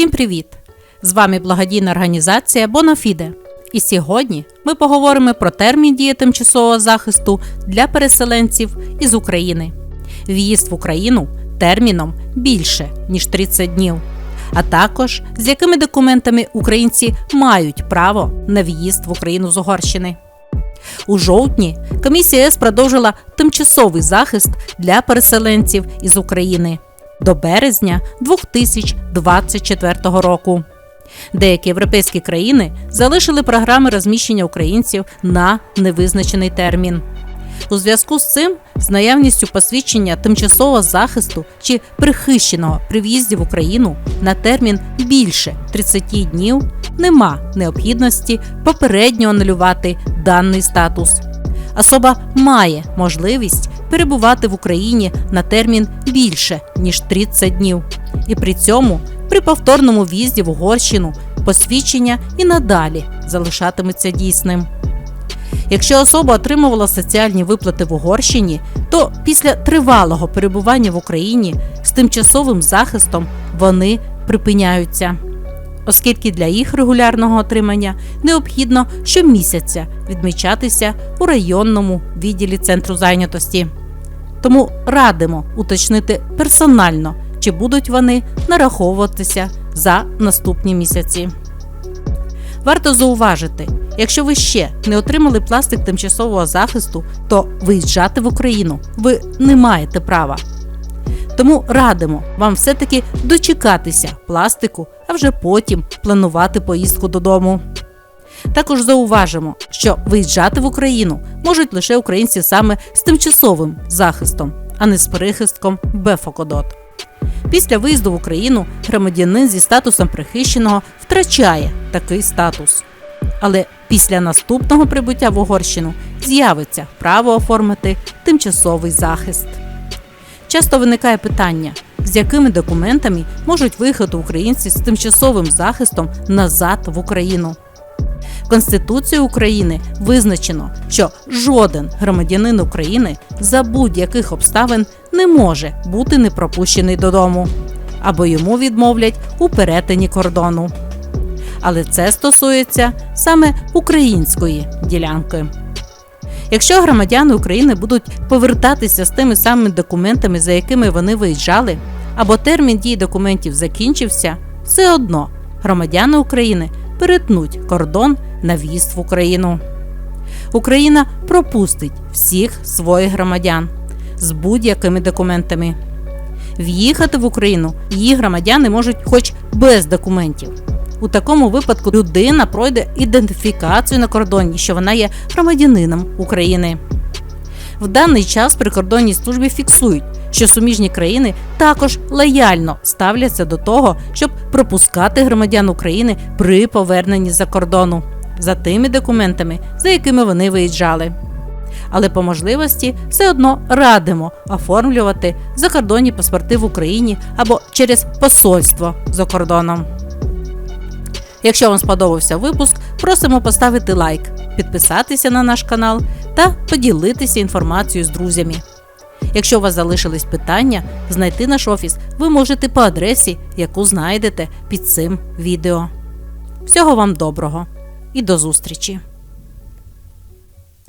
Всім привіт! З вами благодійна організація Бонафіде. І сьогодні ми поговоримо про термін дії тимчасового захисту для переселенців із України. В'їзд в Україну терміном більше ніж 30 днів, а також з якими документами українці мають право на в'їзд в Україну з Угорщини. У жовтні комісія ЄС продовжила тимчасовий захист для переселенців із України до березня 2024 року. Деякі європейські країни залишили програми розміщення українців на невизначений термін. У зв'язку з цим, з наявністю посвідчення тимчасового захисту чи прихищеного при в'їзді в Україну на термін більше 30 днів нема необхідності попередньо анулювати даний статус. Особа має можливість перебувати в Україні на термін більше ніж 30 днів, і при цьому при повторному в'їзді в Угорщину посвідчення і надалі залишатиметься дійсним. Якщо особа отримувала соціальні виплати в Угорщині, то після тривалого перебування в Україні з тимчасовим захистом вони припиняються, оскільки для їх регулярного отримання необхідно щомісяця відмічатися у районному відділі центру зайнятості. Тому радимо уточнити персонально, чи будуть вони нараховуватися за наступні місяці. Варто зауважити, якщо ви ще не отримали пластик тимчасового захисту, то виїжджати в Україну ви не маєте права. Тому радимо вам все-таки дочекатися пластику, а вже потім планувати поїздку додому. Також зауважимо, що виїжджати в Україну можуть лише українці саме з тимчасовим захистом, а не з перехистком БФОКОДОТ. Після виїзду в Україну громадянин зі статусом прихищеного втрачає такий статус. Але після наступного прибуття в Угорщину з'явиться право оформити тимчасовий захист. Часто виникає питання, з якими документами можуть виїхати українці з тимчасовим захистом назад в Україну. Конституцією України визначено, що жоден громадянин України за будь-яких обставин не може бути не пропущений додому або йому відмовлять у перетині кордону. Але це стосується саме української ділянки. Якщо громадяни України будуть повертатися з тими самими документами, за якими вони виїжджали, або термін дії документів закінчився, все одно громадяни України перетнуть кордон на в'їзд в Україну. Україна пропустить всіх своїх громадян з будь-якими документами. В'їхати в Україну її громадяни можуть хоч без документів. У такому випадку людина пройде ідентифікацію на кордоні, що вона є громадянином України. В даний час прикордонній службі фіксують, що суміжні країни також лояльно ставляться до того, щоб пропускати громадян України при поверненні за кордону за тими документами, за якими вони виїжджали. Але по можливості все одно радимо оформлювати закордонні паспорти в Україні або через посольство за кордоном. Якщо вам сподобався випуск, просимо поставити лайк, підписатися на наш канал та поділитися інформацією з друзями. Якщо у вас залишились питання, знайти наш офіс ви можете по адресі, яку знайдете під цим відео. Всього вам доброго і до зустрічі!